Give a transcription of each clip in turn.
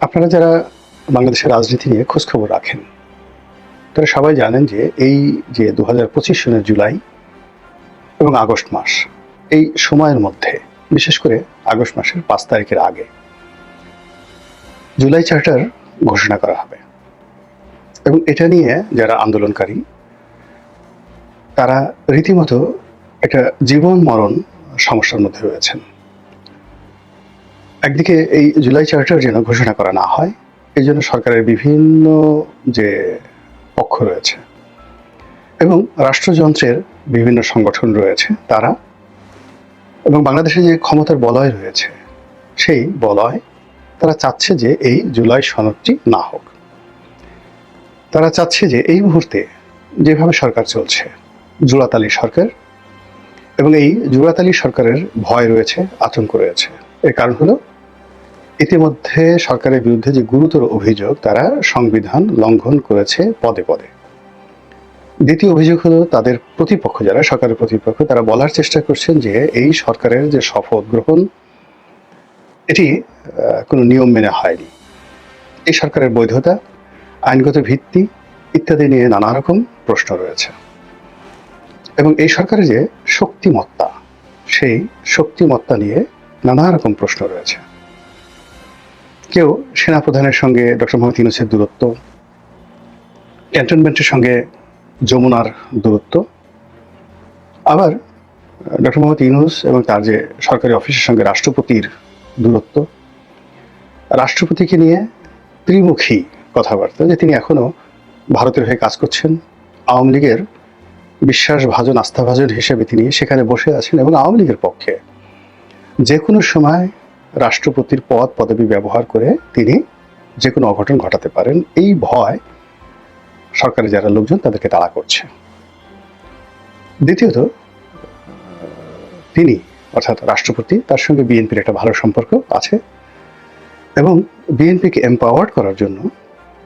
আপনারা যারা বাংলাদেশের রাজনীতি নিয়ে খোঁজখবর রাখেন, তারা সবাই জানেন যে এই যে দু হাজার পঁচিশ সনের জুলাই এবং আগস্ট মাস, এই সময়ের মধ্যে, বিশেষ করে আগস্ট মাসের পাঁচ তারিখের আগে জুলাই চার্টার ঘোষণা করা হবে। এবং এটা নিয়ে যারা আন্দোলনকারী, তারা রীতিমতো একটা জীবন মরণ সমস্যার মধ্যে রয়েছেন। একদিকে এই জুলাই চার্টার যেন ঘোষণা করা না হয়, এই জন্য সরকারের বিভিন্ন যে পক্ষ রয়েছে এবং রাষ্ট্রযন্ত্রের বিভিন্ন সংগঠন রয়েছে তারা এবং বাংলাদেশে যে ক্ষমতার বলয় রয়েছে, সেই বলয় তারা চাচ্ছে যে এই জুলাই সনদটি না হোক। তারা চাচ্ছে যে এই মুহূর্তে যেভাবে সরকার চলছে জোড়াতালি সরকার এবং এই জোড়াতালি সরকারের ভয় রয়েছে, আতঙ্ক রয়েছে। এর কারণ হলো ইতিমধ্যে সরকারের বিরুদ্ধে যে গুরুতর অভিযোগ, তারা সংবিধান লঙ্ঘন করেছে পদে পদে। দ্বিতীয় অভিযোগ হলো, তাদের প্রতিপক্ষ, যারা সরকারের প্রতিপক্ষ, তারা বলার চেষ্টা করছেন যে এই সরকারের যে শপথ গ্রহণ, এটি কোনো নিয়ম মেনে হয়নি। এই সরকারের বৈধতা, আইনগত ভিত্তি ইত্যাদি নিয়ে নানা রকম প্রশ্ন রয়েছে। এবং এই সরকারের যে শক্তিমত্তা, সেই শক্তিমত্তা নিয়ে নানা রকম প্রশ্ন রয়েছে। কেউ সেনাপ্রধানের সঙ্গে ডক্টর মোহাম্মদ ইউনুসের দূরত্ব, ক্যান্টনমেন্টের সঙ্গে যমুনার দূরত্ব, আবার ডক্টর মোহাম্মদ ইউনুস এবং তার যে সরকারি অফিসের সঙ্গে রাষ্ট্রপতির দূরত্ব, রাষ্ট্রপতিকে নিয়ে ত্রিমুখী কথাবার্তা যে তিনি এখনও ভারতের হয়ে কাজ করছেন। আওয়ামী লীগের বিশ্বাসভাজন, আস্থাভাজন হিসেবে তিনি সেখানে বসে আছেন এবং আওয়ামী লীগের পক্ষে যে কোনো সময় রাষ্ট্রপতির পদ, পদবি ব্যবহার করে তিনি যে কোনো অঘটন ঘটাতে পারেন। এই ভয় সরকারের যারা লোকজন, তাদেরকে তাড়া করছে। দ্বিতীয়ত, তিনি অর্থাৎ রাষ্ট্রপতি, তার সঙ্গে বিএনপির একটা ভালো সম্পর্ক আছে এবং বিএনপিকে এম্পাওয়ার্ড করার জন্য,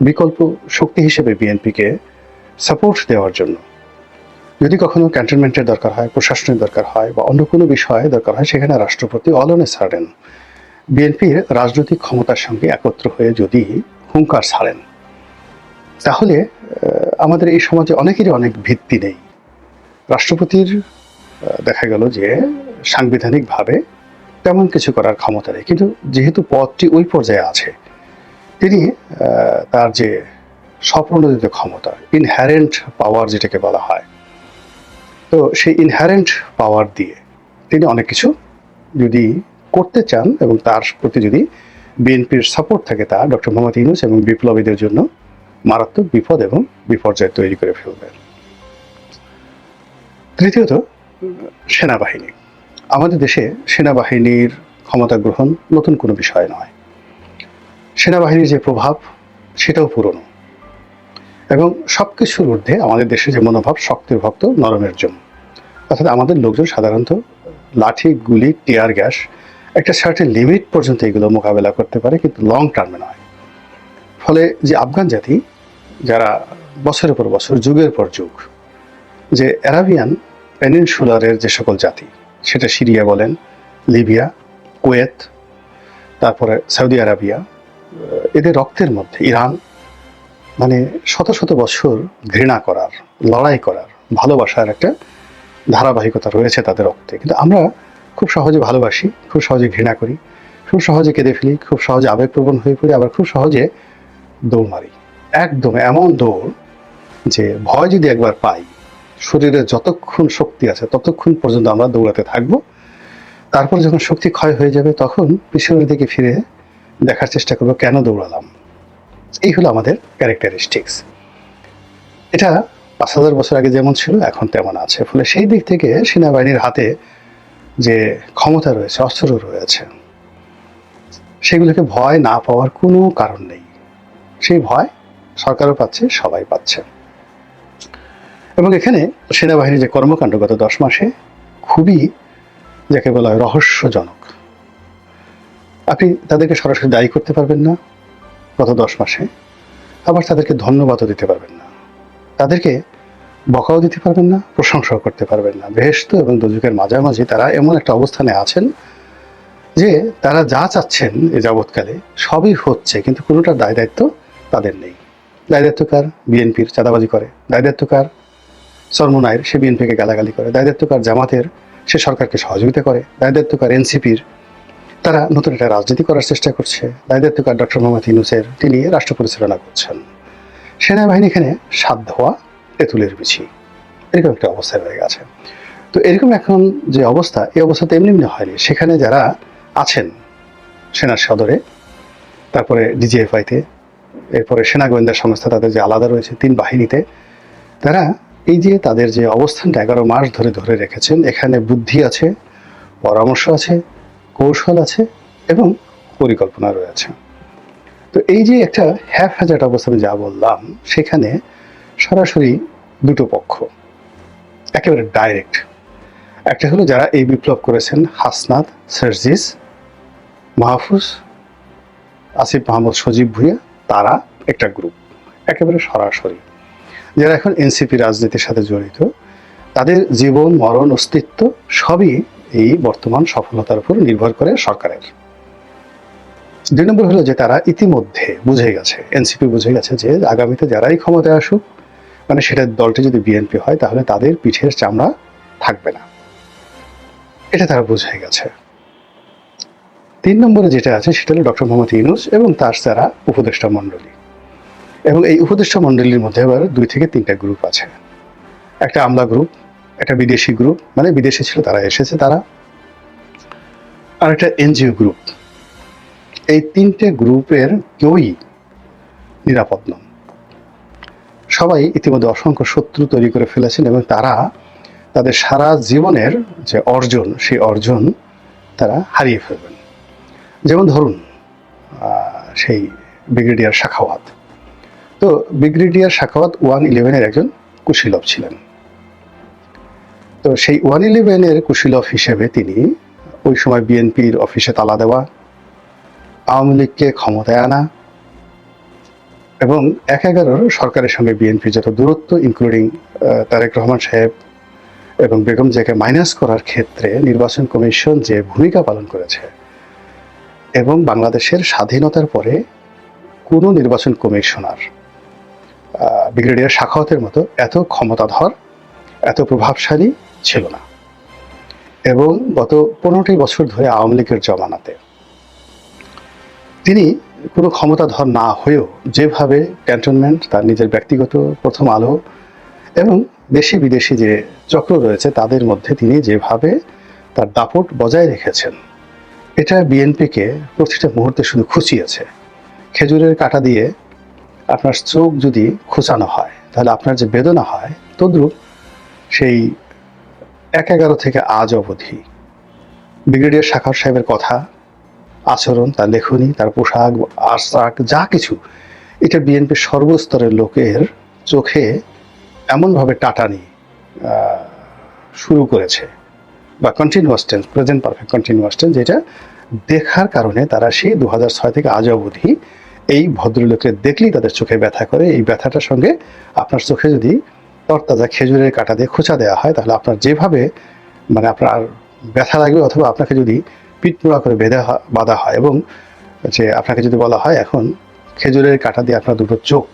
বিকল্প শক্তি হিসেবে বিএনপিকে সাপোর্ট দেওয়ার জন্য, যদি কখনো ক্যান্টনমেন্টের দরকার হয়, প্রশাসনের দরকার হয় বা অন্য কোনো বিষয়ে দরকার হয়, সেখানে রাষ্ট্রপতি অল অন এ সার্ডেন বিএনপির রাজনৈতিক ক্ষমতার সঙ্গে একত্র হয়ে যদি হুঙ্কার ছাড়েন, তাহলে আমাদের এই সমাজে অনেকেরই অনেক ভিত্তি নেই। রাষ্ট্রপতির দেখা গেল যে সাংবিধানিকভাবে তেমন কিছু করার ক্ষমতা নেই। কিন্তু যেহেতু পদটি ওই পর্যায়ে আছে, তিনি তার যে স্বপ্রণোদিত ক্ষমতা ইনহ্যারেন্ট পাওয়ার যেটাকে বলা হয়, তো সেই ইনহ্যারেন্ট পাওয়ার দিয়ে তিনি অনেক কিছু যদি করতে চান এবং তার প্রতি যদি বিএনপির সাপোর্ট থাকে তা ডক্টর মোহাম্মদ ইউনুস এবং বিপ্লবীদের জন্য মারাত্মক বিপদ এবং বিপর্যয় তৈরি করে ফেলবে। তৃতীয়ত, সেনাবাহিনী। আমাদের দেশে সেনাবাহিনীর ক্ষমতা গ্রহণ নতুন কোনো বিষয় নয়। সেনাবাহিনীর যে প্রভাব, সেটাও পুরনো। এবং সব কিছুর ঊর্ধ্বে আমাদের দেশে যে মনোভাব, শক্তির ভক্ত নরমের জন্য। অর্থাৎ আমাদের লোকজন সাধারণত লাঠি, গুলি, টিয়ার গ্যাস একটা সার্টেন লিমিট পর্যন্ত এগুলো মোকাবেলা করতে পারে, কিন্তু লং টার্মে নয়। ফলে যে আফগান জাতি, যারা বছরের পর বছর, যুগের পর যুগ, যে অ্যারাবিয়ান পেনিনসুলারের যে সকল জাতি, সেটা সিরিয়া বলেন, লিবিয়া, কুয়েত, তারপরে সৌদি আরাবিয়া এদের রক্তের মধ্যে ইরান মানে শত শত বছর ঘৃণা করার, লড়াই করার, ভালোবাসার একটা ধারাবাহিকতা রয়েছে তাদের রক্তে। কিন্তু আমরা খুব সহজে ভালোবাসি, খুব সহজে ঘৃণা করি, খুব সহজে কেঁদে ফেলি, খুব সহজে আবেগপ্রবণ হয়ে পড়ি, আবার খুব সহজে দৌড় মারি। একদম এমন দৌড় যে ভয় যদি একবার পাই শরীরে যতক্ষণ শক্তি আছে, ততক্ষণ পর্যন্ত আমরা দৌড়াতে থাকব। তারপর যখন শক্তি ক্ষয় হয়ে যাবে, তখন পিছনের দিকে ফিরে দেখার চেষ্টা করব কেন দৌড়ালাম। এই হলো আমাদের ক্যারেক্টারিস্টিক্স এটা পাঁচ হাজার বছর আগে যেমন ছিল, এখন তেমন আছে। ফলে সেই দিক থেকে সেনাবাহিনীর হাতে যে ক্ষমতা রয়েছে, অস্ত্র রয়েছে, সেগুলোকে ভয় না পাওয়ার কোনো কারণ নেই। সেই ভয় সরকারও পাচ্ছে, সবাই পাচ্ছে। এবং এখানে সেনাবাহিনীর যে কর্মকাণ্ড গত দশ মাসে খুবই, যাকে বলা হয় রহস্যজনক। আপনি তাদেরকে সরাসরি দায়ী করতে পারবেন না গত দশ মাসে, আবার তাদেরকে ধন্যবাদও দিতে পারবেন না। তাদেরকে বকাও দিতে পারবেন না, প্রশংসাও করতে পারবেন না। বেহেস্ত এবং দুজকের মাঝামাঝি তারা এমন একটা অবস্থানে আছেন যে তারা যা চাচ্ছেন এ যাবৎকালে সবই হচ্ছে, কিন্তু কোনোটার দায় দায়িত্ব তাদের নেই। দায় দায়িত্ব কার? বিএনপির চাঁদাবাজি করে। দায় দায়িত্ব কার? সে বিএনপিকে গালাগালি করে। দায় দায়িত্ব কার? জামাতের, সে সরকারকে সহযোগিতা করে। দায় দায়িত্ব কার? এনসিপির। তারা নতুন একটা রাজনীতি করার চেষ্টা করছে। দায় দায়িত্ব কার? ডক্টর মোহাম্মদ ইউনুসের। তিনি রাষ্ট্র পরিচালনা করছেন। সেনাবাহিনী এখানে সাত ধোয়া তেঁতুলের বিছি এরকম একটা অবস্থায় রয়ে গেছে। তো এরকম এখন যে অবস্থা, এই অবস্থা এমনি এমনি হয়নি। সেখানে যারা আছেন সেনার সদরে, তারপরে ডিজিএফআইতে, এরপরে সেনা গোয়েন্দা সংস্থা, তাদের যে আলাদা রয়েছে তিন বাহিনীতে, তারা এই যে তাদের যে অবস্থানটা এগারো মাস ধরে ধরে রেখেছেন, এখানে বুদ্ধি আছে, পরামর্শ আছে, কৌশল আছে এবং পরিকল্পনা রয়েছে। তো এই যে একটা হ্যাপ হ্যাজার্ড অবস্থা আমি যা বললাম, সেখানে সরাসরি দুটো পক্ষ। একেবারে ডাইরেক্ট একটা হলো যারা এই বিপ্লব করেছেন হাসনাত, সার্জিস, মাহফুজ, আসিফ মাহমুদ, সজীব ভুইয়া, তারা একটা গ্রুপ একেবারে সরাসরি। যারা এখন এনসিপি রাজনীতির সাথে জড়িত, তাদের জীবন, মরণ, অস্তিত্ব সবই এই বর্তমান সফলতার উপর নির্ভর করে সরকারের। দুই নম্বর হলো যে তারা ইতিমধ্যে বুঝে গেছে, এনসিপি বুঝে গেছে যে আগামীতে যারাই ক্ষমতায় আসুক মানে সেটা দলটি যদি বিএনপি হয়, তাহলে তাদের পিঠের চামড়া থাকবে না। এটা তারা বুঝে গেছে। তিন নম্বরে যেটা আছে, সেটা হলো ডক্টর মোহাম্মদ ইউনুস এবং তার যারা উপদেষ্টা মণ্ডলী। এবং এই উপদেষ্টা মণ্ডলীর মধ্যে আবার দুই থেকে তিনটা গ্রুপ আছে। একটা আমলা গ্রুপ একটা বিদেশি গ্রুপ মানে বিদেশে ছিল, তারা এসেছে, তারা। আর একটা এনজিও গ্রুপ এই তিনটে গ্রুপের কেউই নিরাপদ নন। সবাই ইতিমধ্যে অসংখ্য শত্রু তৈরি করে ফেলেছেন এবং তারা তাদের সারা জীবনের যে অর্জন, সেই অর্জন তারা হারিয়ে ফেলবেন। যেমন ধরুন সেই ব্রিগেডিয়ার শাখাওয়াত। তো ব্রিগেডিয়ার শাখাওয়াত ওয়ান ইলেভেনের একজন কুশীলভ ছিলেন। তো সেই ওয়ান ইলেভেনের কুশীলভ হিসেবে তিনি ওই সময় বিএনপির অফিসে তালা দেওয়া, আওয়ামী লীগকে ক্ষমতায় আনা এবং এক এগারোর সরকারের সঙ্গে বিএনপি যত দূরত্ব ইনক্লুডিং তারেক রহমান সাহেব এবং বেগম জিয়াকে মাইনাস করার ক্ষেত্রে নির্বাচন কমিশন যে ভূমিকা পালন করেছে এবং বাংলাদেশের স্বাধীনতার পরে কোনো নির্বাচন কমিশনার ব্রিগেডিয়ার শাখাওয়াতের মতো এত ক্ষমতাধর, এত প্রভাবশালী ছিল না। এবং গত পনেরোটি বছর ধরে আওয়ামী লীগের জমানাতে তিনি কোনো ক্ষমতাধর না হয়েও যেভাবে ক্যান্টনমেন্ট, তার নিজের ব্যক্তিগত প্রথম আলো এবং দেশি বিদেশি যে চক্র রয়েছে, তাদের মধ্যে তিনি যেভাবে তার দাপট বজায় রেখেছেন, এটা বিএনপিকে প্রতিটা মুহূর্তে শুধু খুঁচিয়েছে। খেজুরের কাটা দিয়ে আপনার চোখ যদি খোঁচানো হয়, তাহলে আপনার যে বেদনা হয়, তদ্রূপ সেই এক এগারো থেকে আজ অবধি ব্রিগেডিয়ার শাখার সাহেবের কথা আচরণ, তার লেখনী, তার পোশাক আশাক যা কিছু, এটা বিএনপির সর্বস্তরের লোকের চোখে এমনভাবে টাটানি শুরু করেছে। বা continuous tense present perfect continuous tense যেটা দেখার কারণে তারা সেই দু ছয় থেকে আজ অবধি এই ভদ্রলোকের দেখলেই তাদের চোখে ব্যথা করে। এই ব্যথাটার সঙ্গে আপনার চোখে যদি তরতাজা খেজুরের কাটা দিয়ে খোঁচা দেওয়া হয়, তাহলে আপনার যেভাবে মানে আপনার ব্যথা লাগবে, অথবা আপনাকে যদি পিটমোড়া করে বেঁধে বাঁধা হয় এবং যে আপনাকে যদি বলা হয় এখন খেজুরের কাটা দিয়ে আপনার দুটো চোখ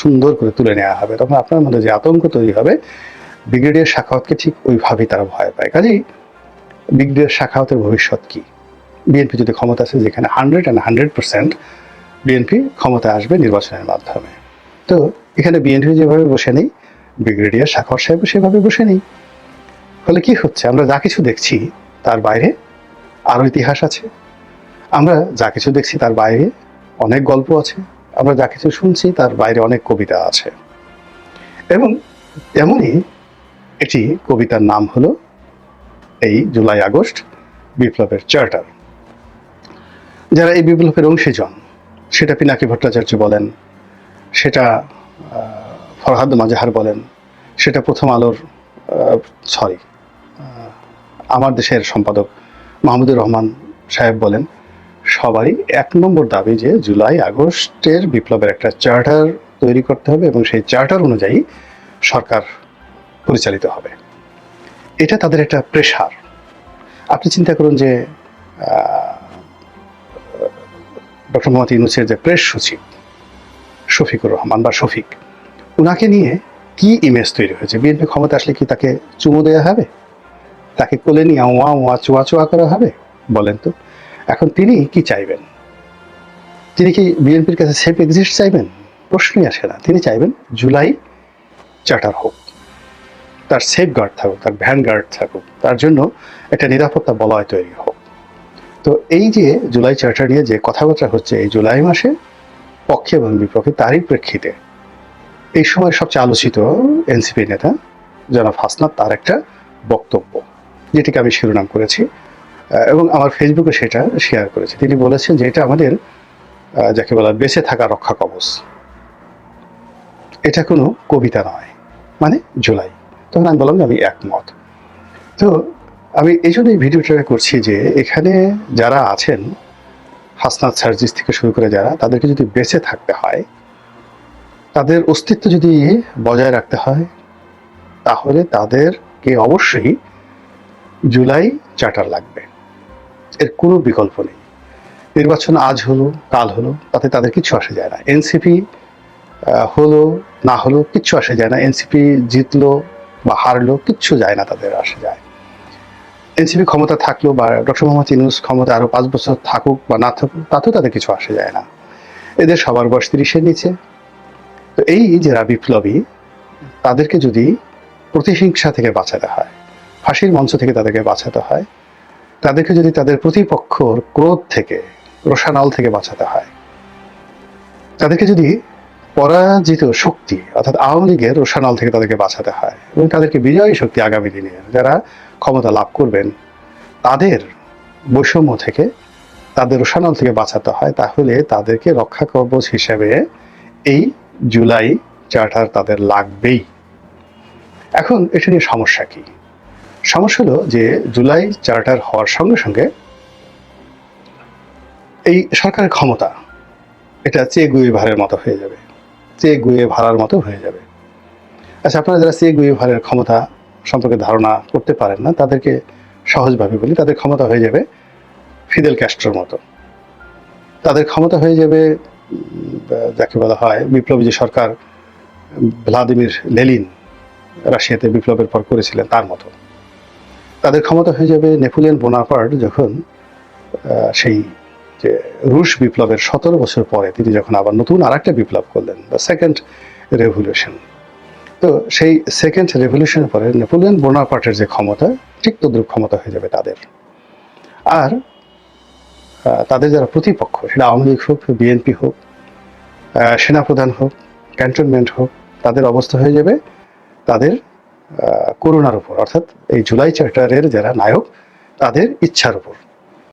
সুন্দর করে তুলে নেওয়া হবে, তখন আপনার মধ্যে যে আতঙ্ক তৈরি হবে, ব্রিগেডিয়ার শাখাওয়াতকে ঠিক ওইভাবেই তারা ভয় পায়। কাজেই ব্রিগেডিয়ার শাখাওয়াতের ভবিষ্যৎ কি? বিএনপি যদি ক্ষমতা আছে যেখানে hundred and hundred percent BNP ক্ষমতা আসবে নির্বাচনের মাধ্যমে। তো এখানে বিএনপি যেভাবে বসে নেই, ব্রিগেডিয়ার শাখাওয়াত সাহেব সেভাবে বসে নেই। ফলে কি হচ্ছে? আমরা যা কিছু দেখছি, তার বাইরে আরও ইতিহাস আছে। আমরা যা কিছু দেখছি তার বাইরে অনেক গল্প আছে। আমরা যা কিছু শুনছি তার বাইরে অনেক কবিতা আছে। এবং এমনই এটি কবিতার নাম হলো এই জুলাই আগস্ট বিপ্লবের চার্টার। যারা এই বিপ্লবের অংশীজন, সেটা পিনাকি ভট্টাচার্য বলেন, সেটা ফরহাদ মাজাহার বলেন, সেটা প্রথম আলোর সরি আমার দেশের সম্পাদক মাহমুদুর রহমান সাহেব বলেন, সবারই এক নম্বর দাবি যে জুলাই আগস্টের বিপ্লবের একটা চার্টার তৈরি করতে হবে এবং সেই চার্টার অনুযায়ী সরকার পরিচালিত হবে। এটা তাদের একটা প্রেশার আপনি চিন্তা করুন যে ডক্টর মোহাম্মদ ইউনুসের যে প্রেস সচিব, শফিকুর রহমান বা শফিক, উনাকে নিয়ে কি ইমেজ তৈরি হয়েছে? বিএনপি ক্ষমতা আসলে কি তাকে চুমো দেওয়া হবে? তাকে কোলে নিয়ে ওয়া ওয়া চোয়া চোয়া করা হবে? বলেন তো। এখন তিনি কি চাইবেন? তিনি কি বিএনপির কাছে সেফ এক্সিস্ট চাইবেন? প্রশ্নই আসে না। তিনি চাইবেন জুলাই চার্টার হোক, তার সেফ গার্ড থাকুক, তার ভ্যান গার্ড থাকুক, তার জন্য একটা নিরাপত্তা বলয় তৈরি হোক। তো এই যে জুলাই চার্টার নিয়ে যে কথাবার্তা হচ্ছে এই জুলাই মাসে, পক্ষে এবং বিপক্ষে, তারই প্রেক্ষিতে এই সময় সবচেয়ে আলোচিত এনসিপি নেতা জনাব হাসনাত, তার একটা বক্তব্য। যেটিকে আমি শিরোনাম করেছি এবং আমার ফেসবুকে সেটা শেয়ার করেছি। তিনি বলেছেন যে এটা আমাদের যাকে বলা বেঁচে থাকা রক্ষা কবচ। এটা কোনো কবিতা নয় মানে জুলাই। তখন আমি বললাম যে আমি একমত। তো আমি এই জন্য এই ভিডিওটা করছি যে এখানে যারা আছেন, হাসনাত সার্জিস থেকে শুরু করে যারা, তাদেরকে যদি বেঁচে থাকতে হয়, তাদের অস্তিত্ব যদি বজায় রাখতে হয়, তাহলে তাদেরকে অবশ্যই জুলাই চার্টার লাগবে। এর কোনো বিকল্প নেই। নির্বাচন আজ হলো, কাল হলো, তাতে তাদের কিছু আসে যায় না। এনসিপি হলো, না হলো, কিচ্ছু আসে যায় না। এনসিপি জিতলো বা হারলো, কিচ্ছু যায় না তাদের আসে যায়। এনসিপি ক্ষমতা থাকল বা ডক্টর মোহাম্মদ ইউনুস ক্ষমতা আরও পাঁচ বছর থাকুক বা না থাকুক, তাতেও তাদের কিছু আসে যায় না। এদের সবার বয়স তিরিশের নিচে। তো এই যারা বিপ্লবী তাদেরকে যদি প্রতিহিংসা থেকে বাঁচাতে হয় ফাঁসির মঞ্চ থেকে তাদেরকে বাঁচাতে হয়। তাদেরকে যদি তাদের প্রতিপক্ষর ক্রোধ থেকে রোষানল থেকে বাঁচাতে হয়। তাদেরকে যদি পরাজিত শক্তি, অর্থাৎ আওয়ামী লীগের রোষানল থেকে তাদেরকে বাঁচাতে হয় এবং তাদেরকে বিজয়ী শক্তি আগামী দিনে যারা ক্ষমতা লাভ করবেন, তাদের বৈষম্য থেকে, তাদের রোষানল থেকে বাঁচাতে হয়, তাহলে তাদেরকে রক্ষা কবচ হিসেবে এই জুলাই চার্টার তাদের লাগবেই। এখন এটা নিয়ে সমস্যা কি? সমস্যা হলো যে জুলাই চার্টার হওয়ার সঙ্গে সঙ্গে এই সরকারের ক্ষমতা, এটা চেয়ে গুয়ে ভারের মতো হয়ে যাবে, চেয়ে গুয়ে ভাড়ার মতো হয়ে যাবে। আচ্ছা আপনারা যারা চেয়ে গুয়ে ভারের ক্ষমতা সম্পর্কে ধারণা করতে পারেন না, তাদেরকে সহজভাবে বলি, তাদের ক্ষমতা হয়ে যাবে ফিদেল ক্যাস্ট্রোর মতো। তাদের ক্ষমতা হয়ে যাবে যাকে বলা হয় বিপ্লবী যে সরকার, ভ্লাদিমির লেলিন রাশিয়াতে বিপ্লবের পর করেছিলেন তার মতো। তাদের ক্ষমতা হয়ে যাবে নেপোলিয়ন বোনাপার্ট যখন সেই যে রুশ বিপ্লবের সতেরো বছর পরে তিনি যখন আবার নতুন আর একটা বিপ্লব করলেন দ্য সেকেন্ড রেভলিউশন তো সেই সেকেন্ড রেভলিউশনের পরে নেপোলিয়ন বোনাপার্টের যে ক্ষমতা, ঠিক তদ্রুপ ক্ষমতা হয়ে যাবে তাদের। আর তাদের যারা প্রতিপক্ষ, সেটা আওয়ামী লীগ হোক, বিএনপি হোক সেনাপ্রধান হোক, ক্যান্টনমেন্ট হোক, তাদের অবস্থা হয়ে যাবে তাদের করুণার উপর অর্থাৎ এই জুলাই চ্যাপ্টারের যারা নায়ক তাদের ইচ্ছার উপর।